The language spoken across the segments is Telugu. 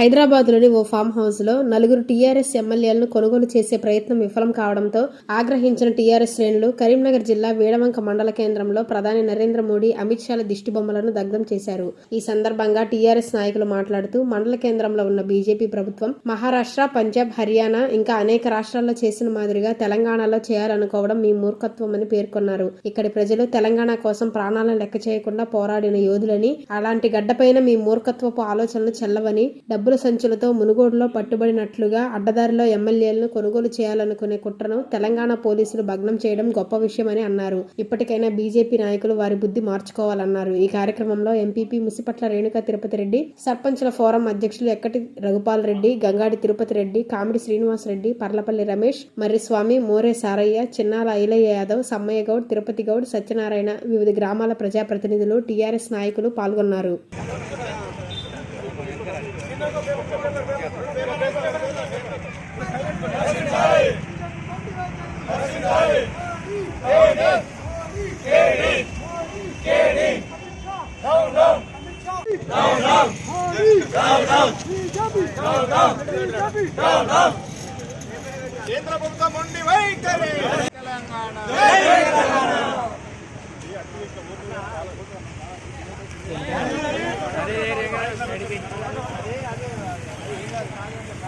హైదరాబాద్లోని ఓ ఫామ్ హౌస్లో నలుగురు టీఆర్ఎస్ ఎమ్మెల్యేలను కొనుగోలు చేసే ప్రయత్నం విఫలం కావడంతో ఆగ్రహించిన టీఆర్ఎస్ శ్రేణులు కరీంనగర్ జిల్లా వేడవంక మండల కేంద్రంలో ప్రధాని నరేంద్ర మోడీ అమిత్ షాల దిష్టిబొమ్మలను దగ్ధం చేశారు. ఈ సందర్భంగా టీఆర్ఎస్ నాయకులు మాట్లాడుతూ మండల కేంద్రంలో ఉన్న బీజేపీ ప్రభుత్వం మహారాష్ట్ర పంజాబ్ హర్యానా ఇంకా అనేక రాష్ట్రాల్లో చేసిన మాదిరిగా తెలంగాణలో చేయాలనుకోవడం మీ మూర్ఖత్వమని పేర్కొన్నారు. ఇక్కడి ప్రజలు తెలంగాణ కోసం ప్రాణాలను లెక్క చేయకుండా పోరాడిన యోధులని అలాంటి గడ్డపైన మీ మూర్ఖత్వపు ఆలోచనలు చెల్లవని డబ్బు డబ్బుల సంచులతో మునుగోడులో పట్టుబడినట్లుగా అడ్డదారిలో ఎమ్మెల్యేలను కొనుగోలు చేయాలనుకునే కుట్రను తెలంగాణ పోలీసులు భగ్నం చేయడం గొప్ప విషయమని అన్నారు. ఇప్పటికైనా బీజేపీ నాయకులు వారి బుద్ధి మార్చుకోవాలన్నారు. ఈ కార్యక్రమంలో ఎంపీపీ ముసిపట్ల రేణుక తిరుపతి రెడ్డి సర్పంచుల ఫోరం అధ్యక్షులు ఎక్కటి రఘుపాల్ రెడ్డి గంగాడి తిరుపతి రెడ్డి కామిడి శ్రీనివాస్ రెడ్డి పర్లపల్లి రమేష్ మర్రిస్వామి మోరే సారయ్య చిన్నాల ఐలయ్య యాదవ్ సమ్మయ్య గౌడ్ తిరుపతి గౌడ్ సత్యనారాయణ వివిధ గ్రామాల ప్రజాప్రతినిధులు టీఆర్ఎస్ నాయకులు పాల్గొన్నారు. కేంద్ర ప్రభుత్వం ఉండి వైఖరి తెలంగాణ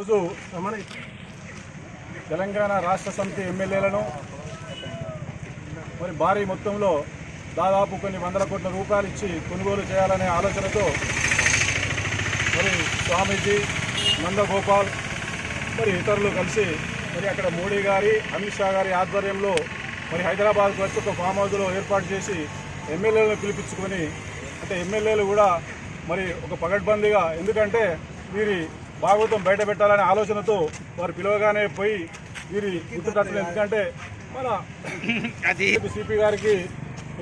రోజు మన తెలంగాణ రాష్ట్ర సమితి ఎమ్మెల్యేలను మరి భారీ మొత్తంలో దాదాపు కొన్ని వందల కోట్ల రూపాయలు ఇచ్చి కొనుగోలు చేయాలనే ఆలోచనతో మరి స్వామీజీ నందగోపాల్ మరి ఇతరులు కలిసి మరి అక్కడ మోడీ గారి అమిత్ షా గారి ఆధ్వర్యంలో మరి హైదరాబాద్కు వచ్చి ఒక ఫామ్ హౌస్లో ఏర్పాటు చేసి ఎమ్మెల్యేలను పిలిపించుకొని అంటే ఎమ్మెల్యేలు కూడా మరి ఒక పగడ్బందీగా. ఎందుకంటే వీరి భాగవతం బయట పెట్టాలనే ఆలోచనతో వారు పిలవగానే పోయి వీరి గుర్తుటట్లు ఎందుకంటే మన సిపి గారికి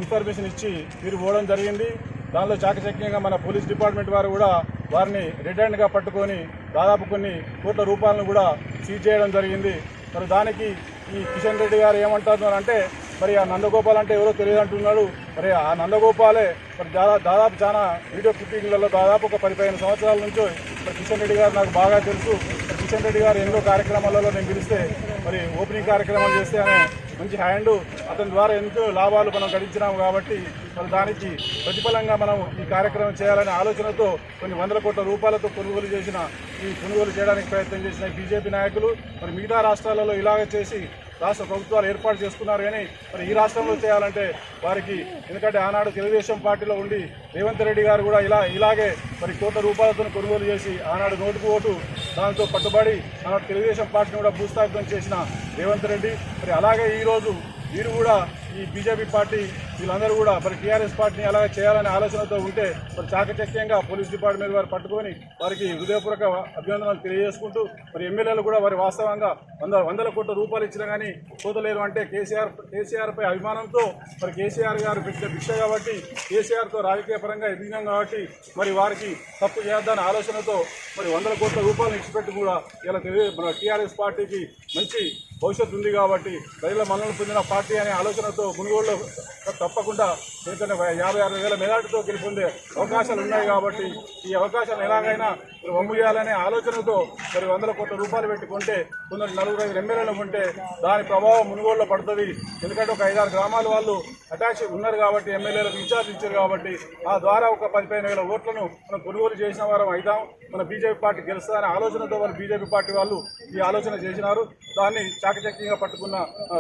ఇన్ఫర్మేషన్ ఇచ్చి వీరు పోవడం జరిగింది. దానిలో చాకచక్యంగా మన పోలీస్ డిపార్ట్మెంట్ వారు కూడా వారిని రెడ్ హ్యాండ్గా పట్టుకొని దాదాపు కొన్ని కోట్ల రూపాయలను కూడా సీజ్ చేయడం జరిగింది. మరి దానికి ఈ కిషన్ రెడ్డి గారు ఏమంటారు అంటే మరి ఆ నందగోపాల్ అంటే ఎవరో తెలియదు అంటున్నాడు. మరి ఆ నందగోపాలే మరి దాదాపు దాదాపు చాలా వీడియో క్లిప్పింగ్లలో దాదాపు ఒక పది పదిహేను సంవత్సరాల నుంచి మరి కిషన్ రెడ్డి గారు నాకు బాగా తెలుసు. కిషన్ రెడ్డి గారు ఎన్నో కార్యక్రమాలలో నేను పిలిస్తే మరి ఓపెనింగ్ కార్యక్రమాలు చేస్తే అనే మంచి హ్యాండ్ అతని ద్వారా ఎంతో లాభాలు మనం గడించినాము కాబట్టి మరి దానికి ప్రతిఫలంగా మనం ఈ కార్యక్రమం చేయాలనే ఆలోచనతో కొన్ని వందల కోట్ల రూపాయలతో కొనుగోలు చేసిన ఈ కొనుగోలు చేయడానికి ప్రయత్నం చేసిన బీజేపీ నాయకులు మరి మిగతా రాష్ట్రాలలో ఇలాగ చేసి రాష్ట్ర ప్రభుత్వాలు ఏర్పాటు చేసుకున్నారు కానీ మరి ఈ రాష్ట్రంలో చేయాలంటే వారికి ఎందుకంటే ఆనాడు తెలుగుదేశం పార్టీలో ఉండి రేవంత్ రెడ్డి గారు కూడా ఇలా ఇలాగే మరి కోట్ల రూపాయలతో కొనుగోలు చేసి ఆనాడు నోటుకు ఓటు దాంతో పట్టుబడి ఆనాడు తెలుగుదేశం పార్టీని కూడా భూస్థాపితం చేసిన రేవంత్ రెడ్డి. మరి అలాగే ఈరోజు వీరు కూడా ఈ బీజేపీ పార్టీ వీళ్ళందరూ కూడా మరి టీఆర్ఎస్ పార్టీని అలాగే చేయాలనే ఆలోచనతో ఉంటే మరి చాకచక్యంగా పోలీస్ డిపార్ట్మెంట్ వారు పట్టుకొని వారికి హృదయపూర్వక అభినందనలు తెలియజేసుకుంటూ మరి ఎమ్మెల్యేలు కూడా వారి వాస్తవంగా వంద వందల కోట్ల రూపాయలు ఇచ్చినా కానీ చూడలేరు అంటే కేసీఆర్ కేసీఆర్పై అభిమానంతో మరి కేసీఆర్ గారు పెట్టిన భిక్ష కాబట్టి కేసీఆర్తో రాజకీయ పరంగా ఎదిగినాం కాబట్టి మరి వారికి తప్పు చేద్దాని ఆలోచనతో మరి వందల కోట్ల రూపాయలు ఇచ్చిపెట్టి కూడా ఇలా తెలియ మన టీఆర్ఎస్ పార్టీకి మంచి భవిష్యత్తు ఉంది కాబట్టి ప్రజల మన్నలు పొందిన పార్టీ అనే ఆలోచనతో మునుగోడులో తప్పకుండా ఎందుకంటే యాభై అరవై వేల మెజార్టీతో గెలుపొందే అవకాశాలు ఉన్నాయి కాబట్టి ఈ అవకాశాలు ఎలాగైనా మీరు వమ్ము చేయాలనే ఆలోచనతో మరి వందల కోట్ల రూపాయలు పెట్టుకుంటే కొందరు నలుగురు ఐదు ఎమ్మెల్యేలు ఉంటే దాని ప్రభావం మునుగోడులో పడుతుంది. ఎందుకంటే ఒక ఐదారు గ్రామాల వాళ్ళు అటాచ్ ఉన్నారు కాబట్టి ఎమ్మెల్యేలకు ఇన్ఛార్జ్ ఇచ్చారు కాబట్టి ఆ ద్వారా ఒక పదిహేను వేల ఓట్లను మనం కొనుగోలు చేసిన వారం అయిదాం. మన బీజేపీ పార్టీ గెలుస్తుందనే ఆలోచనతో వాళ్ళు బీజేపీ పార్టీ వాళ్ళు ఈ ఆలోచన చేసినారు. దాన్ని చాకచక్యంగా పట్టుకున్న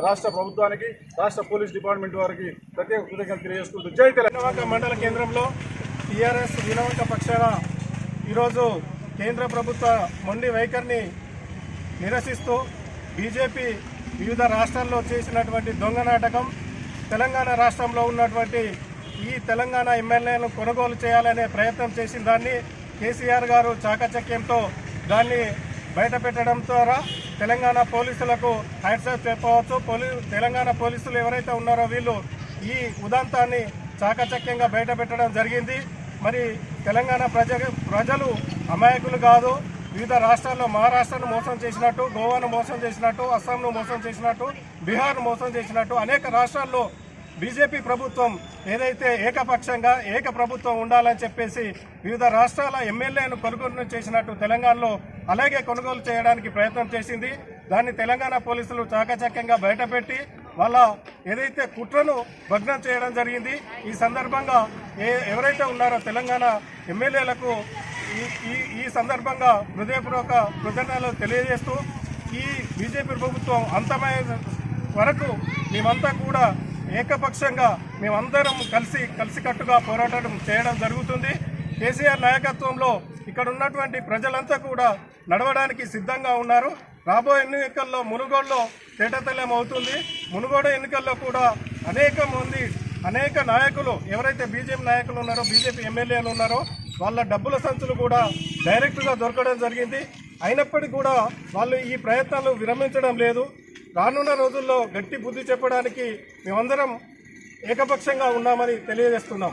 రాష్ట్ర ప్రభుత్వానికి రాష్ట్ర పోలీస్ డిపార్ట్మెంట్ వారికి ప్రత్యేక కృతజ్ఞతలు తెలియజేసుకుంటూ జై తెలంగాణ. మండల కేంద్రంలో టీఆర్ఎస్ వినవంక పక్షాన ఈరోజు కేంద్ర ప్రభుత్వ మొండి వైఖరిని నిరసిస్తూ బీజేపీ వివిధ రాష్ట్రాల్లో చేసినటువంటి దొంగ నాటకం తెలంగాణ రాష్ట్రంలో ఉన్నటువంటి ఈ తెలంగాణ ఎమ్మెల్యేలను కొనుగోలు చేయాలనే ప్రయత్నం చేసిన దాన్ని కేసీఆర్ గారు చాకచక్యంతో దాన్ని బయట పెట్టడం ద్వారా తెలంగాణ పోలీసులకు హ్యాండ్సప్ చెప్పవచ్చు. పోలీ తెలంగాణ పోలీసులు ఎవరైతే ఉన్నారో వీళ్ళు ఈ ఉదంతాన్ని చాకచక్యంగా బయటపెట్టడం జరిగింది. మరి తెలంగాణ ప్రజ ప్రజలు అమాయకులు కాదు. వివిధ రాష్ట్రాల్లో మహారాష్ట్రను మోసం చేసినట్టు గోవాను మోసం చేసినట్టు అస్సాంను మోసం చేసినట్టు బీహార్ను మోసం చేసినట్టు అనేక రాష్ట్రాల్లో బీజేపీ ప్రభుత్వం ఏదైతే ఏకపక్షంగా ఏక ప్రభుత్వం ఉండాలని చెప్పేసి వివిధ రాష్ట్రాల ఎమ్మెల్యేను కొనుగోలు చేసినట్టు తెలంగాణలో అలాగే కొనుగోలు చేయడానికి ప్రయత్నం చేసింది. దాన్ని తెలంగాణ పోలీసులు చాకచక్యంగా బయటపెట్టి వాళ్ళ ఏదైతే కుట్రను భగ్నం చేయడం జరిగింది ఈ సందర్భంగా ఏ ఎవరైతే ఉన్నారో తెలంగాణ ఎమ్మెల్యేలకు ఈ ఈ ఈ సందర్భంగా హృదయపూర్వక కృతజ్ఞతలు తెలియజేస్తూ ఈ బీజేపీ ప్రభుత్వం అంతమైన వరకు మేమంతా కూడా ఏకపక్షంగా మేమందరం కలిసి కలిసికట్టుగా పోరాటం చేయడం జరుగుతుంది. కేసీఆర్ నాయకత్వంలో ఇక్కడ ఉన్నటువంటి ప్రజలంతా కూడా నడవడానికి సిద్ధంగా ఉన్నారు. రాబోయే ఎన్నికల్లో మునుగోడులో తేటతెల్లం అవుతుంది. మునుగోడు ఎన్నికల్లో కూడా అనేక మంది అనేక నాయకులు ఎవరైతే బీజేపీ నాయకులు ఉన్నారో బీజేపీ ఎమ్మెల్యేలు ఉన్నారో వాళ్ళ డబ్బుల సంచులు కూడా డైరెక్ట్గా దొరకడం జరిగింది. అయినప్పటికీ కూడా వాళ్ళు ఈ ప్రయత్నాలు విరమించడం లేదు. రానున్న రోజుల్లో గట్టి బుద్ధి చెప్పడానికి మేమందరం ఏకపక్షంగా ఉన్నామని తెలియజేస్తున్నాం.